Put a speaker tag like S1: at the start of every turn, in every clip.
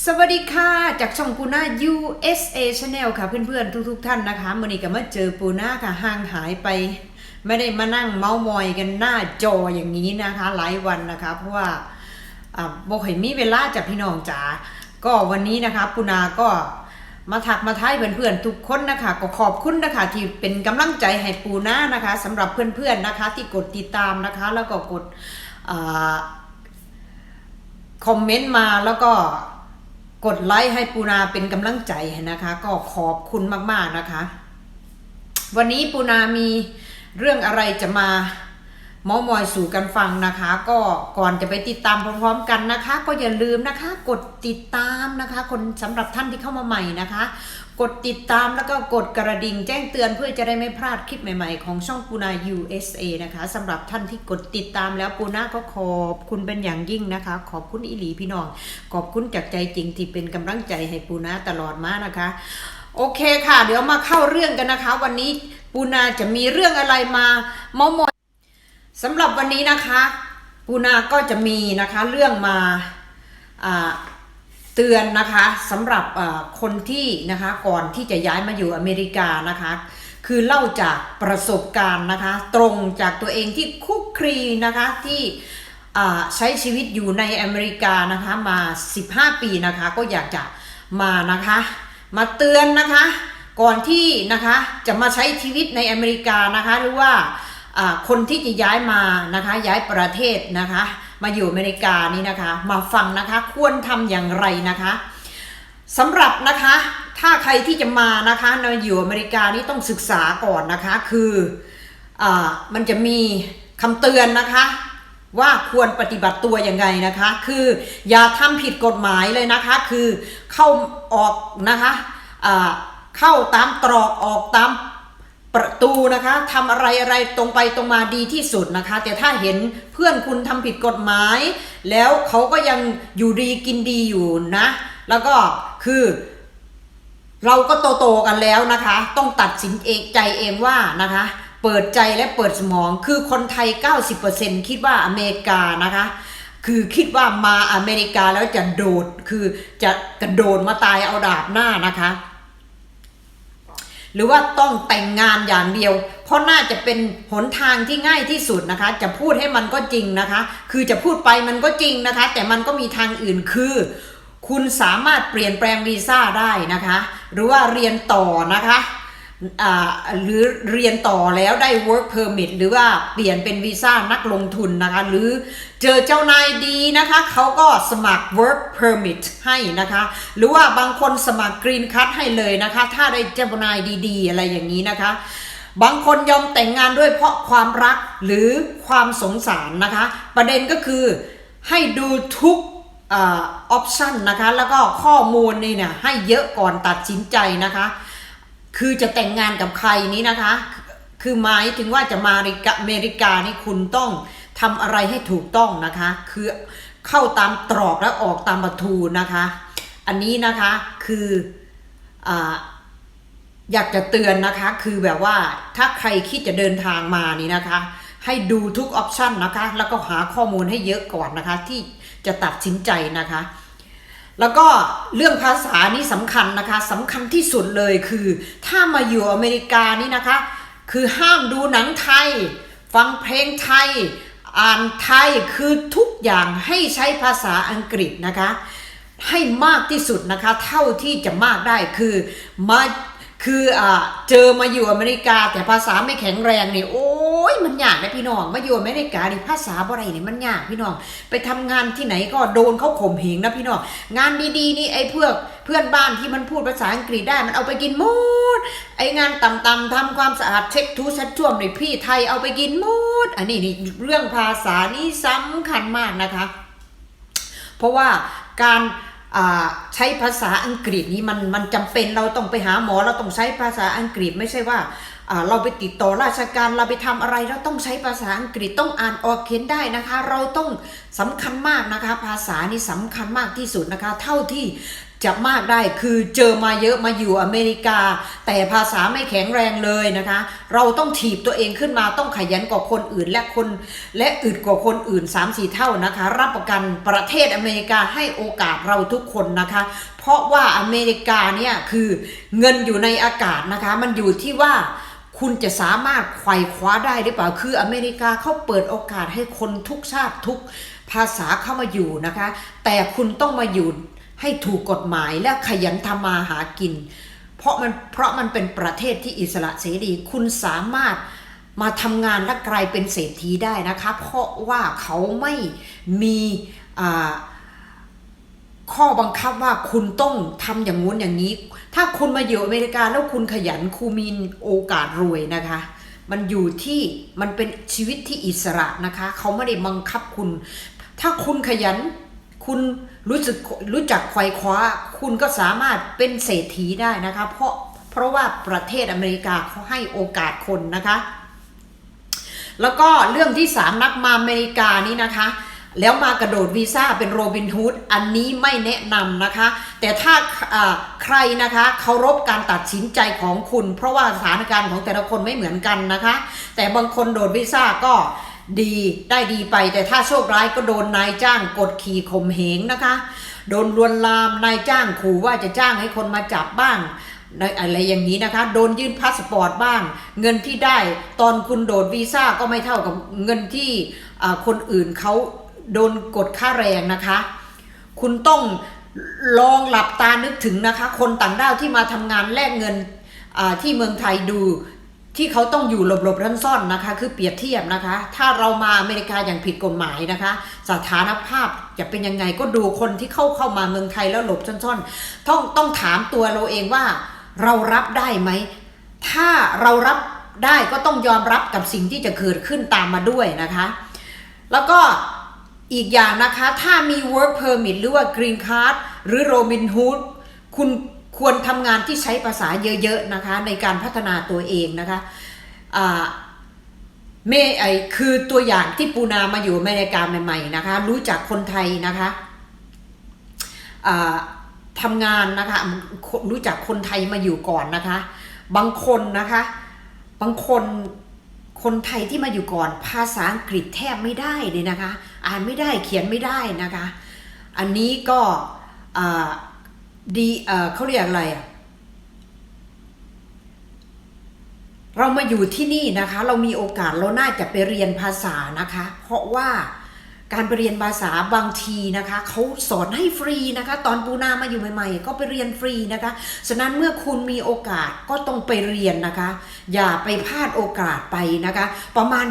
S1: สวัสดีค่ะ จากช่องปูน่า USA Channel ค่ะเพื่อนๆ ทุกๆท่านนะคะมื่อนี้ก็มาเจอปูน่าค่ะห่างหายไป ไม่ได้มานั่งเมาส์มอยกันหน้าจออย่างนี้นะคะ หลายวันนะคะ เพราะว่าบอกให้มีเวลาจากพี่น้องจ๋าก็วันนี้นะคะปูนาก็มาถักมาท้ายเพื่อนๆทุกคนนะคะ ก็ขอบคุณนะคะ ที่เป็นกำลังใจให้ปูนานะคะสำหรับเพื่อนๆนะคะ ที่กดติดตามนะคะ แล้วก็กดอคอมเมนต์มาแล้วก็ กดไลค์ให้ปูนาเป็นกำลังใจนะคะ ก็ขอบคุณมากๆนะคะ วันนี้ปูนามีเรื่องอะไรจะมาเมอมอยสู่กันฟังนะคะ ก็ก่อนจะไปติดตามพร้อมๆกันนะคะ ก็อย่าลืมนะคะ กดติดตามนะคะ คนสำหรับท่านที่เข้ามาใหม่นะคะ กดติดตามแล้วก็กดกระดิ่งแจ้งเตือนเพื่อจะได้ไม่พลาดคลิปใหม่ๆ ของช่องปูนา USA นะคะสำหรับท่านที่กดติดตามแล้วปูนาก็ขอบคุณเป็นอย่างยิ่งนะคะ ขอบคุณอิหลีพี่น้อง ขอบคุณจากใจจริงที่เป็นกำลังใจให้ปูนาตลอดมานะคะ โอเคค่ะ เดี๋ยวมาเข้าเรื่องกันนะคะ วันนี้ปูนาจะมีเรื่องอะไรมาเมอมอยสำหรับวันนี้นะคะ ปูนาก็จะมีนะคะเรื่องมาอ่า เตือนนะคะสำหรับคนที่นะคะก่อนที่จะย้ายมาอยู่อเมริกานะคะ คือเล่าจากประสบการณ์นะคะ ตรงจากตัวเองที่คุกคลีนะคะที่ใช้ชีวิตอยู่ในอเมริกานะคะมา 15 ปีนะคะก็อยากจะมานะคะ มาเตือนนะคะ ก่อนที่นะคะจะมาใช้ชีวิตในอเมริกานะคะหรือว่าคนที่จะย้ายมานะคะย้ายประเทศนะคะ มาอยู่อเมริกานี่นะคะ มาฟังนะคะควรทำอย่างไรนะคะสำหรับนะคะ ถ้าใครที่จะมานะคะในอยู่อเมริกานี่ต้องศึกษาก่อนนะคะ คืออมันจะมีคำเตือนนะคะว่าควรปฏิบัติตัวยังไงนะคะ คืออย่าทำผิดกฎหมายเลยนะคะ คือเข้าออกนะคะเข้าตามตรอกออกตาม ประตูนะคะทำอะไรอะไรตรงไปตรงมาดีที่สุดนะคะ แต่ถ้าเห็นเพื่อนคุณทำผิดกฎหมาย แล้วเขาก็ยังอยู่ดีกินดีอยู่นะ แล้วก็คือ เราก็โตโตกันแล้วนะคะ ต้องตัดสินเองใจเองว่านะคะ เปิดใจและเปิดสมองคือคนไทย 90%คิดว่าอเมริกานะคะคือคิดว่ามาอเมริกาแล้วจะโดดคือจะกระโดดมาตายเอาดาบหน้านะคะ หรือว่าต้องแต่งงานอย่างเดียว เพราะน่าจะเป็นหนทางที่ง่ายที่สุดนะคะ จะพูดให้มันก็จริงนะคะ คือจะพูดไปมันก็จริงนะคะ แต่มันก็มีทางอื่นคือ คุณสามารถเปลี่ยนแปลงวีซ่าได้นะคะ หรือว่าเรียนต่อนะคะ หรือเรียนต่อแล้วได้ work permit หรือว่าเปลี่ยนเป็นวีซ่านักลงทุนนะคะ หรือเจอเจ้านายดีนะคะ เขาก็สมัคร work permit ให้นะคะ หรือว่าบางคนสมัคร green card ให้เลยนะคะ ถ้าได้เจ้านายดีๆ อะไรอย่างนี้นะคะบางคนยอมแต่งงานด้วยเพราะความรักหรือความสงสารนะคะ ประเด็นก็คือให้ดูทุกออปชันนะคะ แล้วก็ข้อมูลนี่เนี่ยให้เยอะก่อนตัดสินใจนะคะ คือจะแต่งงานกับใครนี้นะคะ คือหมายถึงว่าจะมาอเมริกาอเมริกานี่คุณต้องทำอะไรให้ถูกต้องนะคะ คือเข้าตามตรอกและออกตามประตูนะคะ อันนี้นะคะคือออยากจะเตือนนะคะ คือแบบว่าถ้าใครคิดจะเดินทางมานี่นะคะ ให้ดูทุกออปชันนะคะ แล้วก็หาข้อมูลให้เยอะก่อนนะคะ ที่จะตัดสินใจนะคะ แล้วก็เรื่องภาษานี่สำคัญนะคะสำคัญที่สุดเลยคือ ถ้ามาอยู่อเมริกานี่นะคะ คือห้ามดูหนังไทย ฟังเพลงไทย อ่านไทยคือทุกอย่างให้ใช้ภาษาอังกฤษนะคะ ให้มากที่สุดนะคะ เท่าที่จะมากได้คือมาคืออ่าเจอมาอยู่อเมริกาแต่ภาษาไม่แข็งแรงนี่โอ้ ยมันยากนะพี่น้องมาอยู่อเมริกานี่ภาษาบ่ไรนี่มันยากพี่น้อง ไปทำงานที่ไหนก็โดนเขาข่มเหงนะพี่น้องงานดีๆนี่ไอ้เพื่อเพื่อนบ้านที่มันพูดภาษาอังกฤษได้มันเอาไปกินหมดไอ้งานต่ำๆทำความสะอาดเช็คทูชัดช่วมในพี่ไทยเอาไปกินหมดอันนี้นี่เรื่องภาษานี่สำคัญมากนะคะ เพราะว่าการใช้ภาษาอังกฤษนี้มันมันจำเป็นเราต้องไปหาหมอเราต้องใช้ภาษาอังกฤษไม่ใช่ว่าเราไปติดต่อราชการเราไปทำอะไรเราต้องใช้ภาษาอังกฤษต้องอ่านออกเขียนได้นะคะ เราต้องสำคัญมากนะคะ ภาษานี่สำคัญมากที่สุดนะคะ เท่าที่ จะมากได้คือเจอมาเยอะมาอยู่อเมริกา แต่ภาษาไม่แข็งแรงเลยนะคะ เราต้องถีบตัวเองขึ้นมาต้องขยันกว่าคนอื่นและคน และอึดกว่าคนอื่น 3-4 เท่านะคะ รับประกันประเทศอเมริกาให้โอกาสเราทุกคนนะคะ เพราะว่าอเมริกาเนี่ยคือเงินอยู่ในอากาศนะคะ มันอยู่ที่ว่าคุณจะสามารถไขว่คว้าได้หรือเปล่า คืออเมริกาเขาเปิดโอกาสให้คนทุกชาติทุกภาษาเข้ามาอยู่นะคะ แต่คุณต้องมาอยู่ ให้ถูกกฎหมายและขยันทำมาหากิน เพราะมันเพราะมันเป็นประเทศที่อิสระเสรีคุณสามารถมาทำงานและกลายเป็นเศรษฐีได้นะคะ เพราะว่าเขาไม่มีข้อบังคับว่าคุณต้องทำอย่างงู้นอย่างนี้ ถ้าคุณมาอยู่อเมริกาแล้วคุณขยันคุณมีโอกาสรวยนะคะ มันอยู่ที่มันเป็นชีวิตที่อิสระนะคะ เขาไม่ได้บังคับคุณ ถ้าคุณขยัน คุณรู้สึกรู้จักไขว่คว้า คุณก็สามารถเป็นเศรษฐีได้นะคะ เพราะเพราะว่าประเทศอเมริกาเขาให้โอกาสคนนะคะ แล้วก็เรื่องที่สามนักมาอเมริกานี่นะคะแล้วมากระโดดวีซ่าเป็นโรบินฮูดอันนี้ไม่แนะนำนะคะ แต่ถ้าอ่าใครนะคะเคารพการตัดสินใจของคุณ เพราะว่าสถานการณ์ของแต่ละคนไม่เหมือนกันนะคะ แต่บางคนโดดวีซ่าก็ ดีได้ดีไปแต่ถ้าโชคร้ายก็โดนนายจ้างกดขี่ข่มเหงนะคะ โดนลวนลามนายจ้างขู่ว่าจะจ้างให้คนมาจับบ้างอะไรอย่างนี้นะคะ โดนยื่นพาสปอร์ตบ้าง เงินที่ได้ตอนคุณโดดวีซ่าก็ไม่เท่ากับเงินที่คนอื่นเขาโดนกดค่าแรงนะคะ คุณต้องลองหลับตานึกถึงนะคะ คนต่างด้าวที่มาทำงานแลกเงินที่เมืองไทยดู ที่เขาต้องอยู่หลบๆซ่อนๆนะคะ คือเปรียบเทียบนะคะ ถ้าเรามาอเมริกาอย่างผิดกฎหมายนะคะ สถานภาพจะเป็นยังไงก็ดูคนที่เข้าเข้ามาเมืองไทยแล้วหลบซ่อนๆต้องต้องถามตัวเราเองว่าเรารับได้ไหม ถ้าเรารับได้ก็ต้องยอมรับกับสิ่งที่จะเกิดขึ้นตามมาด้วยนะคะ แล้วก็อีกอย่างนะคะ ถ้ามี work permit หรือว่า green card หรือ Robin Hood คุณ ควรทำงานที่ใช้ภาษาเยอะๆนะคะในการพัฒนาตัวเองนะคะเมไอคือตัวอย่างที่ปูนามาอยู่อเมริกาใหม่ๆนะคะรู้จักคนไทยนะคะทำงานนะคะรู้จักคนไทยมาอยู่ก่อนนะคะ บางคนนะคะบางคนคนไทยที่มาอยู่ก่อน ภาษาอังกฤษแทบไม่ได้เลยนะคะ อ่านไม่ได้เขียนไม่ได้นะคะ อันนี้ก็ ดีเออเขาเรียกอะไรอะเรามาอยู่ที่นี่นะคะ เรามีโอกาสเราน่าจะไปเรียนภาษานะคะ เพราะว่า การไปเรียนภาษาบางทีนะคะเขาสอนให้ฟรีนะคะ ตอนปูนามาอยู่ใหม่ ๆ ก็ไปเรียนฟรีนะคะฉะนั้นเมื่อคุณมีโอกาสก็ต้องไปเรียนนะคะ อย่าไปพลาดโอกาสไปนะคะ ประมาณ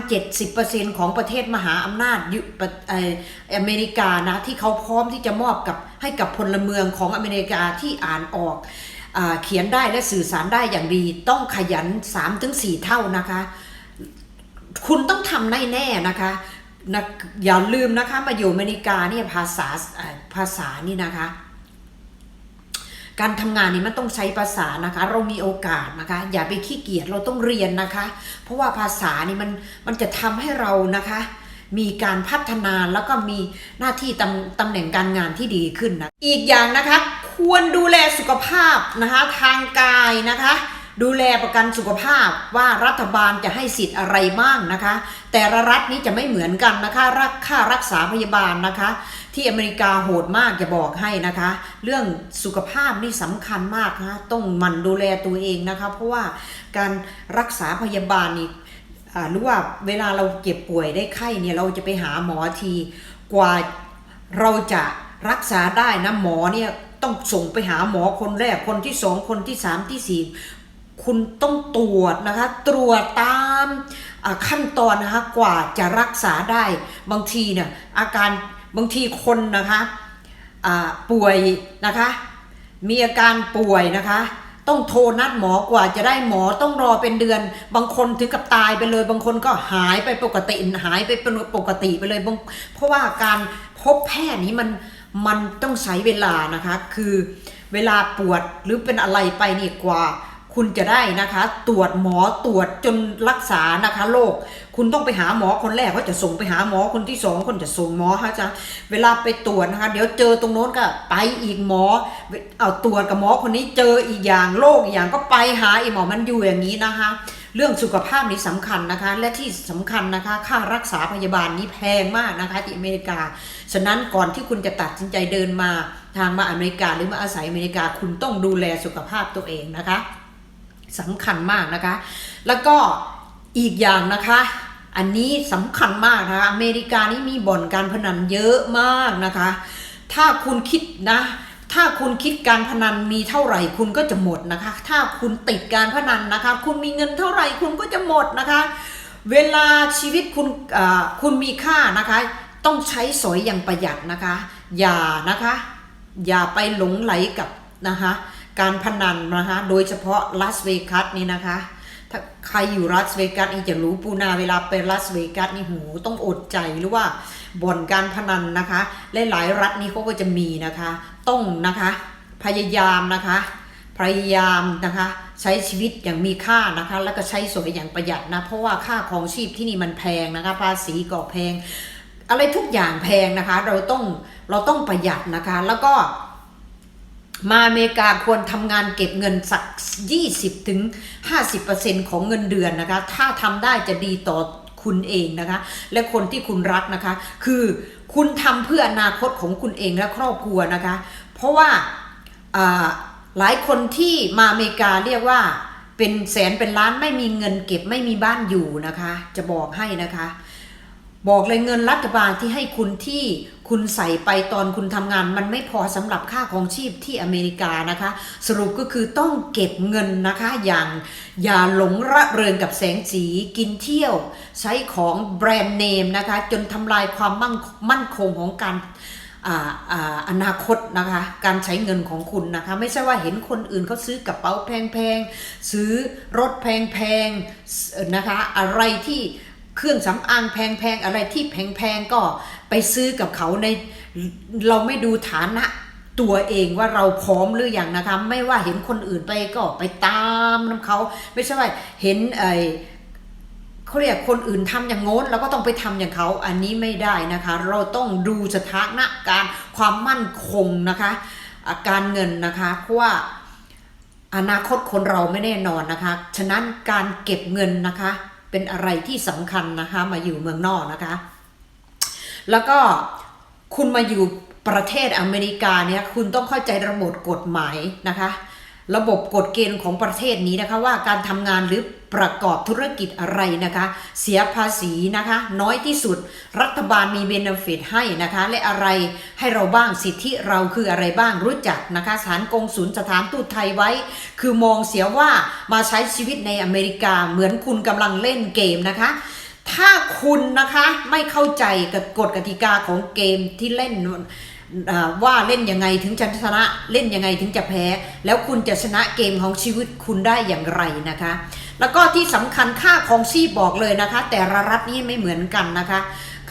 S1: 70%ของประเทศมหาอำนาจยุประเอ่อเมริกานะที่เขาพร้อมที่จะมอบกับให้กับพลเมืองของอเมริกาที่อ่านออกอ่าเขียนได้และสื่อสารได้อย่างดี ต้องขยัน 3-4 เท่านะคะ คุณต้องทำได้แน่นะคะ นะอย่าลืมนะคะมาอยู่อเมริกาเนี่ยภาษาภาษานี่นะคะ การทำงานนี่มันต้องใช้ภาษานะคะ เรามีโอกาสนะคะ อย่าไปขี้เกียจเราต้องเรียนนะคะ เพราะว่าภาษานี่มันมันจะทำให้เรานะคะ มีการพัฒนาแล้วก็มีหน้าที่ตำตำแหน่งการงานที่ดีขึ้นนะอีกอย่างนะคะ ควรดูแลสุขภาพนะคะทางกายนะคะ ดูแลประกันสุขภาพว่ารัฐบาลจะให้สิทธิ์อะไรบ้างนะคะ แต่ละรัฐนี้จะไม่เหมือนกันนะคะรักค่ารักษาพยาบาลนะคะ ที่อเมริกาโหดมากจะบอกให้นะคะ เรื่องสุขภาพนี่สำคัญมากนะคะต้องมันดูแลตัวเองนะคะ เพราะว่าการรักษาพยาบาลนี่หรือว่าเวลาเราเจ็บป่วยได้ไข้เนี่ยเราจะไปหาหมอทีกว่าเราจะรักษาได้นะหมอเนี่ยต้องส่งไปหาหมอคนแรกคนที่สองคนที่สามที่สี่ คุณต้องตรวจนะคะตรวจตามขั้นตอนนะคะกว่าจะรักษาได้บางทีเนี่ยอาการบางทีคนนะคะป่วยนะคะมีอาการป่วยนะคะ ต้องโทรนัดหมอกว่าจะได้หมอต้องรอเป็นเดือน บางคนถึงกับตายไปเลย บางคนก็หายไปปกติหายไปเป็นปกติไปเลย เพราะว่าการพบแพทย์นี้มันมันต้องใช้เวลานะคะ คือเวลาปวดหรือเป็นอะไรไปนี่กว่า คุณจะได้นะคะตรวจหมอตรวจจนรักษานะคะโรคคุณต้องไปหาหมอคนแรกก็จะส่งไปหาหมอคนที่สองคนจะส่งหมอฮะจะเวลาไปตรวจนะคะ เดี๋ยวเจอตรงโน้นก็ไปอีกหมอเอาตรวจกับหมอคนนี้เจออีกอย่างโรคอีกอย่างก็ไปหาอีกหมอมันอยู่อย่างนี้นะคะ เรื่องสุขภาพนี้สำคัญนะคะ และที่สำคัญนะคะ ค่ารักษาพยาบาลนี้แพงมากนะคะที่อเมริกา ฉะนั้นก่อนที่คุณจะตัดสินใจเดินมาทางมาอเมริกาหรือมาอาศัยอเมริกาคุณต้องดูแลสุขภาพตัวเองนะคะ สำคัญมากนะคะ แล้วก็อีกอย่างนะคะ อันนี้สำคัญมากนะคะ อเมริกานี่มีบ่อนการพนันเยอะมากนะคะ ถ้าคุณคิดนะ ถ้าคุณคิดการพนันมีเท่าไหร่คุณก็จะหมดนะคะ ถ้าคุณติดการพนันนะคะ คุณมีเงินเท่าไหร่คุณก็จะหมดนะคะ เวลาชีวิตคุณคุณมีค่านะคะ ต้องใช้สอยอย่างประหยัดนะคะ อย่านะคะ อย่าไปหลงไหลกับนะคะ การพนันนะคะ โดยเฉพาะลาสเวกัสนี่นะคะ ถ้าใครอยู่ลาสเวกัสนี่จะรู้ปูนาเวลาไปลาสเวกัสนี่หูต้องอดใจหรือว่าบ่อนการพนันนะคะและหลายรัฐนี่เขาก็จะมีนะคะ ต้องนะคะ พยายามนะคะ พยายามนะคะใช้ชีวิตอย่างมีค่านะคะ แล้วก็ใช้สวยอย่างประหยัดนะ เพราะว่าค่าของชีพที่นี่มันแพงนะคะ ภาษีก็แพง อะไรทุกอย่างแพงนะคะ เราต้องเราต้องประหยัดนะคะ แล้วก็ มาอเมริกาควรทำงานเก็บเงินสัก20ถึงของเงินเดือนนะคะ ถ้าทำได้จะดีต่อคุณเองนะคะ และคนที่คุณรักนะคะ คือคุณทำเพื่ออนาคตของคุณเองและครอบครัวนะคะ เพราะว่าอ่าหลายคนที่มาอเมริกาเรียกว่าเป็นแสนเป็นล้านไม่มีเงินเก็บไม่มีบ้านอยู่นะคะ จะบอกให้นะคะ บอกเลยเงินรัฐบาลที่ให้คุณที่คุณใส่ไปตอนคุณทำงาน มันไม่พอสำหรับค่าของชีพที่อเมริกานะคะ สรุปก็คือต้องเก็บเงินนะคะอย่างอย่าหลงระเริงกับแสงสีกินเที่ยว ใช้ของแบรนด์เนมนะคะ จนทำลายความมั่งมั่นคงของการออนาคตนะคะการใช้เงินของคุณนะคะไม่ใช่ว่าเห็นคนอื่นเขาซื้อกระเป๋าแพงๆซื้อรถแพงๆนะคะอะไรที่ เครื่องสำอางแพงๆอะไรที่แพงๆก็ไปซื้อกับเขาในเราไม่ดูฐานะตัวเองว่าเราพร้อมหรืออยังนะคะ ไม่ว่าเห็นคนอื่นไปก็ไปตามน้ำเขา ไม่ใช่ว่าเห็นไอเขาเรียกคนอื่นทำอย่างโน้นเราก็ต้องไปทำอย่างเขาอันนี้ไม่ได้นะคะ เราต้องดูสถานะการความมั่นคงนะคะอะการเงินนะคะเพราะว่าอนาคตคนเราไม่แน่นอนนะคะ ฉะนั้นการเก็บเงินนะคะ เป็นอะไรที่สำคัญนะคะ มาอยู่เมืองนอกนะคะ แล้วก็คุณมาอยู่ประเทศอเมริกาเนี่ยคุณต้องเข้าใจระบบกฎหมายนะคะ ระบบกฎเกณฑ์ของประเทศนี้นะคะว่าการทำงานหรือประกอบธุรกิจอะไรนะคะ เสียภาษีนะคะ น้อยที่สุดรัฐบาลมีเบนฟิตให้นะคะ และอะไรให้เราบ้างสิทธิเราคืออะไรบ้างรู้จักนะคะสถานกงศูนย์สถานทูตไทยไว้ คือมองเสียว่ามาใช้ชีวิตในอเมริกาเหมือนคุณกำลังเล่นเกมนะคะถ้าคุณนะคะไม่เข้าใจกับกฎกติกาของเกมที่เล่น ว่าเล่นยังไงถึงจะชนะเล่นยังไงถึงจะแพ้ แล้วคุณจะชนะเกมของชีวิตคุณได้อย่างไรนะคะ แล้วก็ที่สำคัญค่าของชีพบอกเลยนะคะ แต่ละรัฐนี่ไม่เหมือนกันนะคะ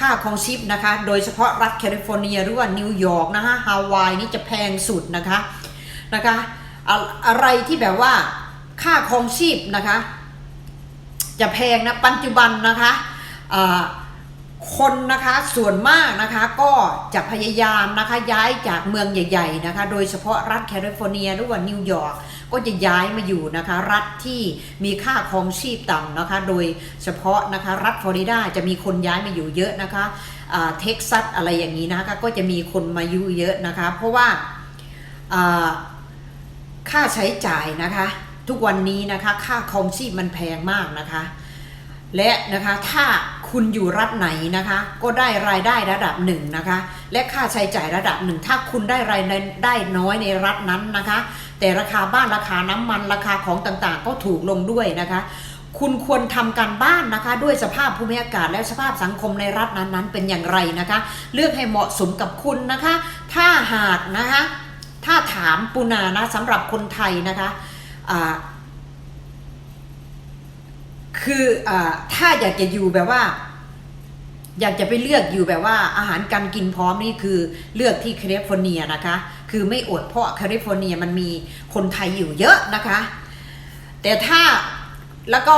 S1: ค่าของชีพนะคะ โดยเฉพาะรัฐแคลิฟอร์เนียหรือว่านิวยอร์กนะคะฮาวายนี่จะแพงสุดนะคะนะคะอะไรที่แบบว่าค่าของชีพนะคะ จะแพงนะปัจจุบันนะคะ คนนะคะส่วนมากนะคะก็จะพยายามนะคะย้ายจากเมืองใหญ่ ๆนะคะ โดยเฉพาะรัฐแคลิฟอร์เนียหรือว่านิวยอร์กก็จะย้ายมาอยู่นะคะ รัฐที่มีค่าครองชีพต่ำนะคะ โดยเฉพาะนะคะรัฐฟลอริดาจะมีคนย้ายมาอยู่เยอะนะคะเท็กซัสอะไรอย่างนี้นะคะก็จะมีคนมาอยู่เยอะนะคะ เพราะว่าอ่าค่าใช้จ่ายนะคะ ทุกวันนี้นะคะค่าครองชีพมันแพงมากนะคะ และนะคะถ้าคุณอยู่รัฐไหนนะคะ ก็ได้รายได้ระดับหนึ่งนะคะ และค่าใช้จ่ายระดับหนึ่งถ้าคุณได้รายได้น้อยในรัฐนั้นนะคะ แต่ราคาบ้านราคาน้ำมันราคาของต่างๆ ก็ถูกลงด้วยนะคะ คุณควรทำการบ้านนะคะ ด้วยสภาพภูมิอากาศและสภาพสังคมในรัฐนั้นๆ เป็นอย่างไรนะคะ เลือกให้เหมาะสมกับคุณนะคะ ถ้าหากนะคะ ถ้าถามปูนานะสำหรับคนไทยนะคะอ่า คืออถ้าอยากจะอยู่แบบว่า อยากจะไปเลือกอยู่แบบว่าอาหารการกินพร้อมนี่คือเลือกที่แคลิฟอร์เนียนะคะ คือไม่อดเพราะแคลิฟอร์เนียมันมีคนไทยอยู่เยอะนะคะ แต่ถ้าแล้วก็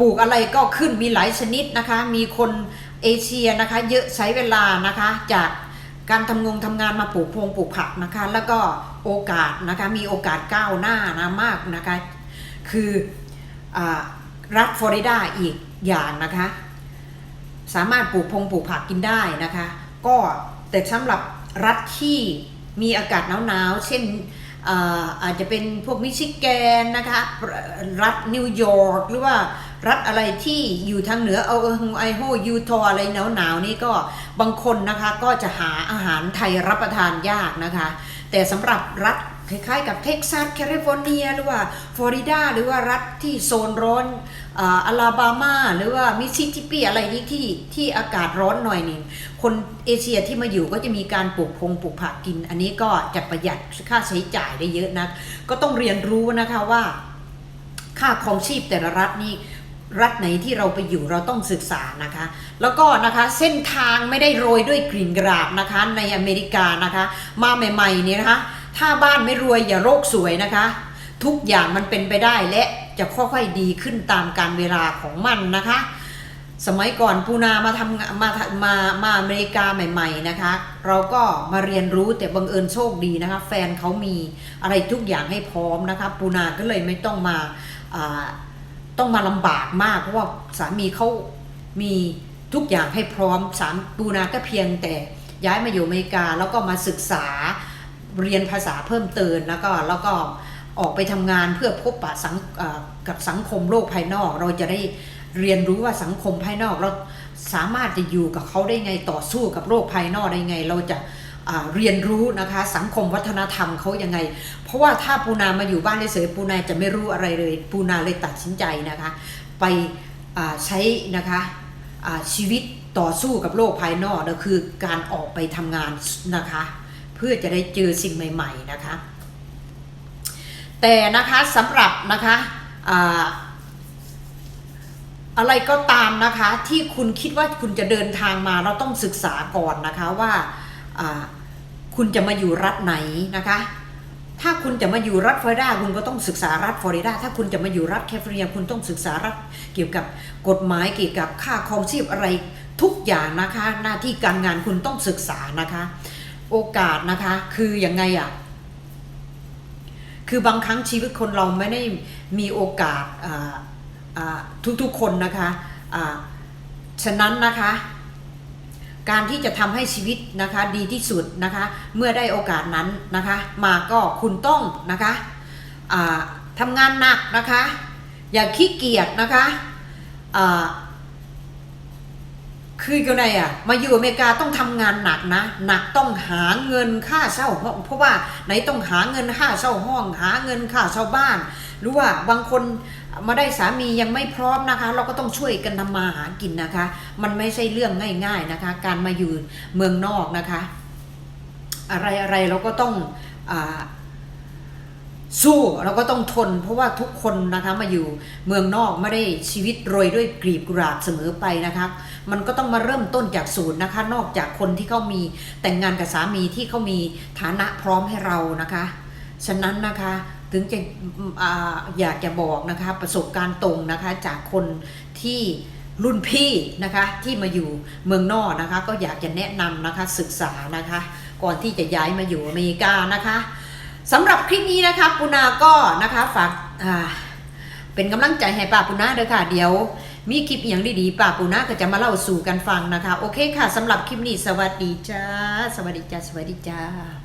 S1: ปลูกอะไรก็ขึ้นมีหลายชนิดนะคะ มีคนเอเชียนะคะ เยอะใช้เวลานะคะจากการทำงงทำงานมาปลูกพงปลูกผักนะคะ แล้วก็โอกาสนะคะมีโอกาสก้าวหน้านะมากนะคะ คืออา รัฐฟลอริดาอีกอย่างนะคะ สามารถปลูกพงปลูกผักกินได้นะคะ ก็แต่สำหรับรัฐที่มีอากาศหนาวๆเช่นอาอาจจะเป็นพวกมิชิแกนนะคะรัฐนิวยอร์กหรือว่ารัฐอะไรที่อยู่ทางเหนือเอาไอโฮยูทออะไรหนาวๆนี่ก็บางคนนะคะก็จะหาอาหารไทยรับประทานยากนะคะ แต่สำหรับรัฐ คล้ายๆกับเท็กซัสแคลิฟอร์เนียหรือว่าฟลอริดาหรือว่ารัฐที่โซนร้อนอ่าลาบามา หรือว่ามิสซิสซิปปีอะไรนี้ที่ที่อากาศร้อนหน่อยนี่คนเอเชียที่มาอยู่ก็จะมีการปลูกพงปลูกผักกิน อันนี้ก็จะประหยัดค่าใช้จ่ายได้เยอะนะก็ต้องเรียนรู้นะคะว่า ค่าครองชีพแต่ละรัฐนี่รัฐไหนที่เราไปอยู่เราต้องศึกษานะคะ แล้วก็นะคะเส้นทางไม่ได้โรยด้วยกลิ่นกราบนะคะในอเมริกานะคะ มาใหม่ๆเนี่ยนะคะ ถ้าบ้านไม่รวยอย่าโรคสวยนะคะ ทุกอย่างมันเป็นไปได้และจะค่อยๆดีขึ้นตามการเวลาของมันนะคะ สมัยก่อนปูนามาทำงานมามามาอเมริกาใหม่ ๆนะคะ เราก็มาเรียนรู้แต่บังเอิญโชคดีนะคะ แฟนเขามีอะไรทุกอย่างให้พร้อมนะคะปูนาก็เลยไม่ต้องมาอ่าต้องมาลำบากมากเพราะว่าสามีเขามีทุกอย่างให้พร้อมสามปูนาก็เพียงแต่ย้ายมาอยู่อเมริกาแล้วก็มาศึกษา เรียนภาษาเพิ่มเติมแล้วก็แล้วก็ออกไปทำงานเพื่อพบปะสังกับสังคมโลกภายนอก เราจะได้เรียนรู้ว่าสังคมภายนอกเราสามารถจะอยู่กับเขาได้ไงต่อสู้กับโลกภายนอกได้ไง เราจะเรียนรู้นะคะสังคมวัฒนธรรมเขายังไง เพราะว่าถ้าปูนามาอยู่บ้านเฉยปูนาจะไม่รู้อะไรเลยปูนาเลยตัดสินใจนะคะ ไปใช้นะคะชีวิตต่อสู้กับโลกภายนอกก็คือการออกไปทำงานนะคะ พื่อจะได้เจอสิ่งใหม่ ๆนะคะ แต่นะคะสำหรับนะคะอะไรก็ตามนะคะที่คุณคิดว่าคุณจะเดินทางมาเราต้องศึกษาก่อนนะคะว่าอ่าคุณจะมาอยู่รัฐไหนนะคะ ถ้าคุณจะมาอยู่รัฐฟลอริดาคุณก็ต้องศึกษารัฐฟลอริดา ถ้าคุณจะมาอยู่รัฐแคลิฟอร์เนียคุณต้องศึกษารัฐเกี่ยวกับกฎหมายเกี่ยวกับค่าครองชีพอะไรทุกอย่างนะคะ หน้าที่การงานคุณต้องศึกษานะคะ โอกาสนะคะ คืออยังไงอะ่ะ คือบางครั้งชีวิตคนเราไม่ได้มีโอกาสทุกๆคนนะคะอ่าฉะนั้นนะคะ การที่จะทำให้ชีวิตนะคะดีที่สุดนะคะ เมื่อได้โอกาสนั้นนะคะ มาก็คุณต้องนะคะอ่าทำงานหนักนะคะ อย่าขี้เกียจนะคะอ่า คือยังไงอะมาอยู่อเมริกาต้องทำงานหนักนะหนักต้องหาเงินค่าเช่าห้องเพราะว่าไหนต้องหาเงินค่าเช่าห้อง หาเงินค่าเช่าบ้าน หรือว่าบางคนมาได้สามียังไม่พร้อมนะคะ เราก็ต้องช่วยกันทำมาหากินนะคะ มันไม่ใช่เรื่องง่าย ๆนะคะ การมาอยู่เมืองนอกนะคะ อะไรอะไรเราก็ต้องอา สู้เราก็ต้องทน เพราะว่าทุกคนนะคะมาอยู่เมืองนอกไม่ได้ชีวิตโรยด้วยกลีบกุหลาบเสมอไปนะคะมันก็ต้องมาเริ่มต้นจากศูนย์นะคะ นอกจากคนที่เขามีแต่งงานกับสามีที่เขามีฐานะพร้อมให้เรานะคะ ฉะนั้นนะคะถึงจะออยากจะบอกนะคะประสบการณ์ตรงนะคะจากคนที่รุ่นพี่นะคะที่มาอยู่เมืองนอกนะคะ ก็อยากจะแนะนำนะคะศึกษานะคะ ก่อนที่จะย้ายมาอยู่อเมริกานะคะ สำหรับคลิปนี้นะคะปุนาก็นะคะฝากเป็นกำลังใจให้ป้าปุนาเด้อค่ะ เดี๋ยว มีคลิปอย่างดีๆป้าปุนาก็จะมาเล่าสู่กันฟังนะคะ โอเคค่ะสำหรับคลิปนี้สวัสดีจ้า สวัสดีจ้า สวัสดีจ้า